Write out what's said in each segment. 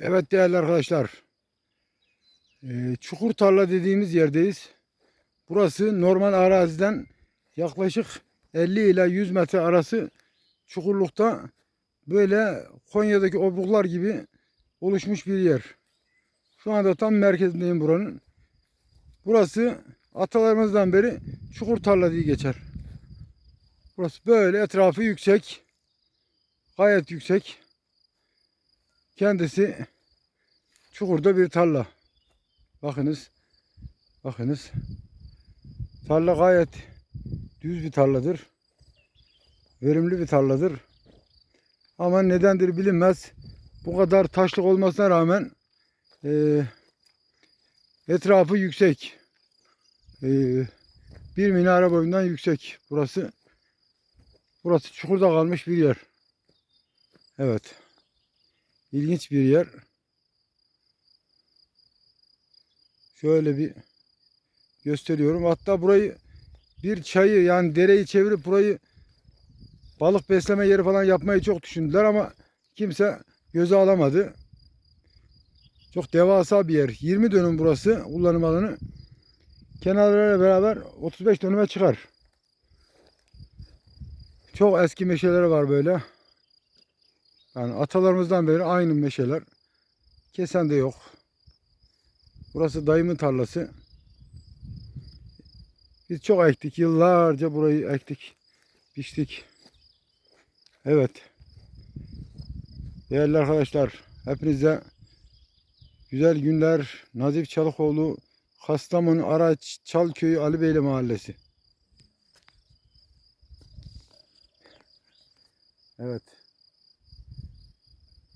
Evet değerli arkadaşlar. Ee, Çukur tarla dediğimiz yerdeyiz. Burası normal araziden yaklaşık 50 ile 100 metre arası çukurlukta böyle Konya'daki obruklar gibi oluşmuş bir yer. Şu anda tam merkezindeyim buranın. Burası atalarımızdan beri çukur tarla diye geçer. Burası böyle etrafı yüksek. Gayet yüksek. Kendisi çukurda bir tarla. Bakınız. Bakınız. Tarla gayet düz bir tarladır. Verimli bir tarladır. Ama nedendir bilinmez. Bu kadar taşlık olmasına rağmen eee, etrafı yüksek. Eee, bir minare boyundan yüksek. Burası burası çukurda kalmış bir yer. Evet. İlginç bir yer. Şöyle bir gösteriyorum. Hatta burayı bir çayı yani dereyi çevirip burayı balık besleme yeri falan yapmayı çok düşündüler ama kimse göze alamadı. Çok devasa bir yer. 20 dönüm burası kullanım alanı. Kenarlarıyla beraber 35 dönüme çıkar. Çok eski meşeleri var böyle. Yani atalarımızdan beri aynı meşeler. Kesen de yok. Burası dayımın tarlası. Biz çok ektik. Yıllarca burayı ektik. Biçtik. Evet. Değerli arkadaşlar. Hepinize güzel günler. Nazif Çalıkoğlu Kastamonu Araç Çalköyü Ali Beyli Mahallesi. Evet.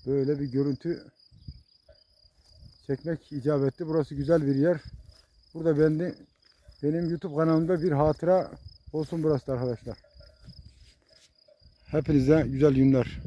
Böyle bir görüntü çekmek icap etti. Burası güzel bir yer. Burada ben de benim YouTube kanalımda bir hatıra olsun burası da arkadaşlar. Hepinize güzel günler.